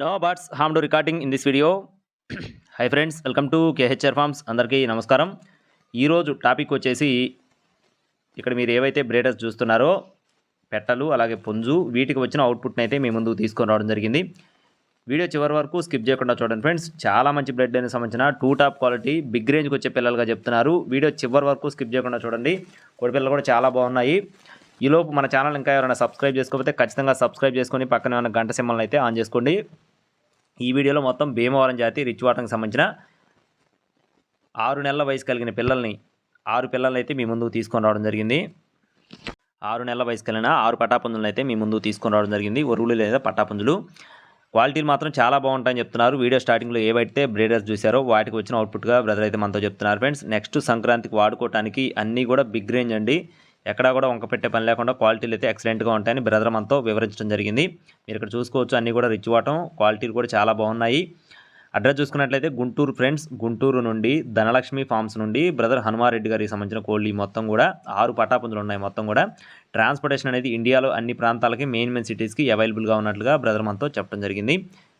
No birds harm to recording in this video hi friends welcome to KHR farms అందరికీ నమస్కారం. ఈరోజు topic వచ్చేసి ఇక్కడ మీరు ఏవైతే బ్రేడర్స్ చూస్తున్నారో పెట్టలు అలాగే పుంజు వీటికి వచ్చిన అవుట్పుట్ని అయితే మీ ముందు తీసుకొని రావడం జరిగింది. వీడియో చివరి వరకు స్కిప్ చేయకుండా చూడండి ఫ్రెండ్స్ చాలా మంచి బ్లడ్ అనేది సంబంధించిన టూ టాప్ క్వాలిటీ బిగ్ రేంజ్కి వచ్చే పిల్లలుగా చెప్తున్నారు. వీడియో చివరి వరకు స్కిప్ చేయకుండా చూడండి. కోడి పిల్లలు కూడా చాలా బాగున్నాయి. ఈలోపు మన ఛానల్ ఇంకా ఎవరైనా సబ్స్క్రైబ్ చేసుకోకపోతే ఖచ్చితంగా సబ్స్క్రైబ్ చేసుకొని పక్కన ఉన్న గంట సింబల్ని అయితే ఆన్ చేసుకోండి. ఈ వీడియోలో మొత్తం భీమవరం జాతి రిచ్ వాటర్కి సంబంధించిన ఆరు నెలల వయసు కలిగిన పిల్లల్ని ఆరు పిల్లల్ని అయితే మీ ముందుకు తీసుకొని రావడం జరిగింది. ఆరు నెలల వయసు కలిగిన ఆరు పటాపుంజులను అయితే మీ ముందుకు తీసుకొని రావడం జరిగింది. ఒరువులు లేదా పటాపుంజులు క్వాలిటీలు మాత్రం చాలా బాగుంటాయని చెప్తున్నారు. వీడియో స్టార్టింగ్లో ఏవైతే బ్రీడర్స్ చూసారో వాటికి వచ్చిన అవుట్పుట్గా బ్రదర్ అయితే మనతో చెప్తున్నారు ఫ్రెండ్స్. నెక్స్ట్ సంక్రాంతికి వాడుకోవడానికి అన్నీ కూడా బిగ్ రేంజ్ అండి. ఎక్కడా కూడా వంక పెట్టే పని లేకుండా క్వాలిటీలు అయితే ఎక్సలెంట్గా ఉంటాయని బ్రదర్ మనతో వివరించడం జరిగింది. మీరు ఇక్కడ చూసుకోవచ్చు అన్నీ కూడా రిచ్ వాటం క్వాలిటీలు కూడా చాలా బాగున్నాయి. అడ్రస్ చూసుకున్నట్లయితే గుంటూరు ఫ్రెండ్స్ గుంటూరు నుండి ధనలక్ష్మి ఫార్మ్స్ నుండి బ్రదర్ హనుమారెడ్డి గారికి సంబంధించిన కోళ్ళు మొత్తం కూడా ఆరు పటాపుంజులు ఉన్నాయి మొత్తం కూడా. ట్రాన్స్పోర్టేషన్ అనేది ఇండియాలో అన్ని ప్రాంతాలకి మెయిన్ మెయిన్ సిటీస్కి అవైలబుల్గా ఉన్నట్లుగా బ్రదర్ మనతో చెప్పడం జరిగింది.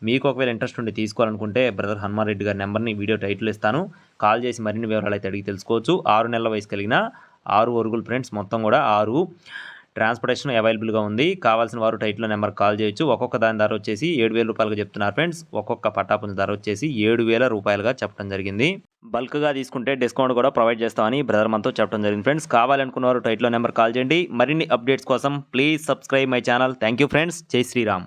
మీకు ఒకవేళ ఇంట్రెస్ట్ ఉండి తీసుకోవాలనుకుంటే బ్రదర్ హనుమారెడ్డి గారి నెంబర్ని వీడియో టైటిల్ ఇస్తాను. కాల్ చేసి మరిన్ని వివరాలు అయితే అడిగి తెలుసుకోవచ్చు. ఆరు నెలల వయసు కలిగిన ఆరు ఒరుగులు ఫ్రెండ్స్. మొత్తం కూడా ఆరు ట్రాన్స్పోర్టేషన్ అవైలబుల్గా ఉంది. కావాల్సిన వారు టైట్లో నెంబర్ కాల్ చేయొచ్చు. ఒక్కొక్క దాని ధర వచ్చేసి ఏడు వేల రూపాయలుగా చెప్తున్నారు ఫ్రెండ్స్. ఒక్కొక్క పట్టాపుంజ ధర వచ్చేసి ఏడు వేల రూపాయలుగా చెప్పడం జరిగింది. బల్క్గా తీసుకుంటే డిస్కౌంట్ కూడా ప్రొవైడ్ చేస్తామని బ్రదర్ మనతో చెప్పడం జరిగింది ఫ్రెండ్స్. కావాలనుకున్న వారు టైట్లో నెంబర్ కాల్ చేయండి. మరిన్ని అప్డేట్స్ కోసం please subscribe my channel. Thank you friends. జై శ్రీరామ్.